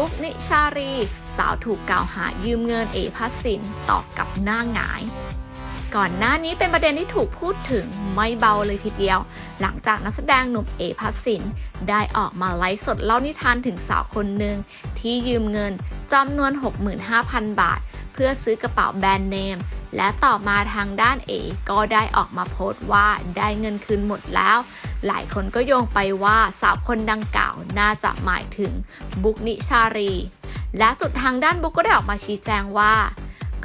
บุ๊กนิชารี สาวถูกกล่าวหายืมเงินเอพัสสินตอบกับหน้าหงาย ก่อนหน้านี้เป็นประเด็นที่ถูกพูดถึงไม่เบาเลยทีเดียว หลังจากนักแสดงหนุ่มเอพัสสิน ได้ออกมาไลฟ์สดเล่านิทานถึงสาวคนหนึ่งที่ยืมเงินจำนวน 65,000 บาท เพื่อซื้อกระเป๋าแบรนด์เนม และต่อมาทางด้านเอก็ได้ออกมาโพสต์ว่าได้เงินคืนหมดแล้ว หลายคนก็โยงไปว่าสาวคนดังกล่าวน่าจะหมายถึงบุกนิชารี และสุดทางด้านบุกก็ได้ออกมาชี้แจงว่า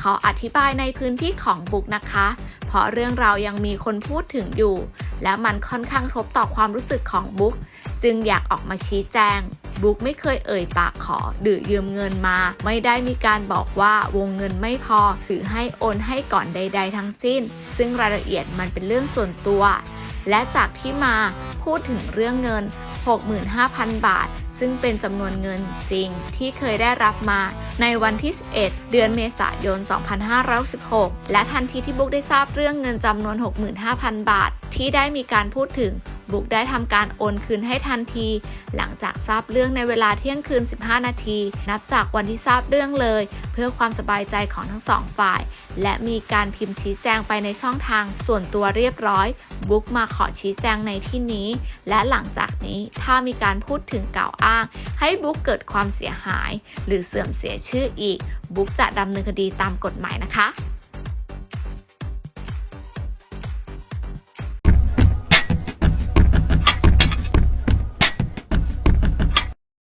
ขออธิบายในพื้นที่ของบุ๊กนะคะ เพราะเรื่องราวยังมีคนพูดถึงอยู่ และมันค่อนข้างทบต่อความรู้สึกของบุ๊กจึงอยากออกมาชี้แจงบุ๊กไม่เคยเอ่ยปากขอหรือยืมเงินมา ไม่ได้มีการบอกว่าวงเงินไม่พอ หรือให้โอนให้ก่อนใด ๆ ทั้งสิ้น ซึ่งรายละเอียดมันเป็นเรื่องส่วนตัว และจากที่มาพูดถึงเรื่องเงิน 65,000 บาท ซึ่งเป็นจำนวนเงินจริงที่เคยได้รับมา ในวันที่ 11 เดือนเมษายน 2566 และทันทีที่บุ๊กได้ทราบเรื่องเงินจำนวน 65,000 บาท ที่ได้มีการพูดถึง บุ๊กได้ทำการโอนคืนให้ทันที หลังจากทราบเรื่องในเวลาเที่ยงคืน 15 นาที นับจากวันที่ทราบเรื่องเลย เพื่อความสบายใจของทั้งสองฝ่าย และมีการพิมพ์ชี้แจงไปในช่องทาง ส่วนตัวเรียบร้อย บุ๊กมาขอชี้แจงในที่นี้ และหลังจากนี้ถ้ามีการพูดถึงกล่าวอ้าง ให้บุ๊กเกิดความเสียหาย หรือเสื่อมเสียชื่ออีก บุ๊กจะดำเนินคดีตามกฎหมายนะคะ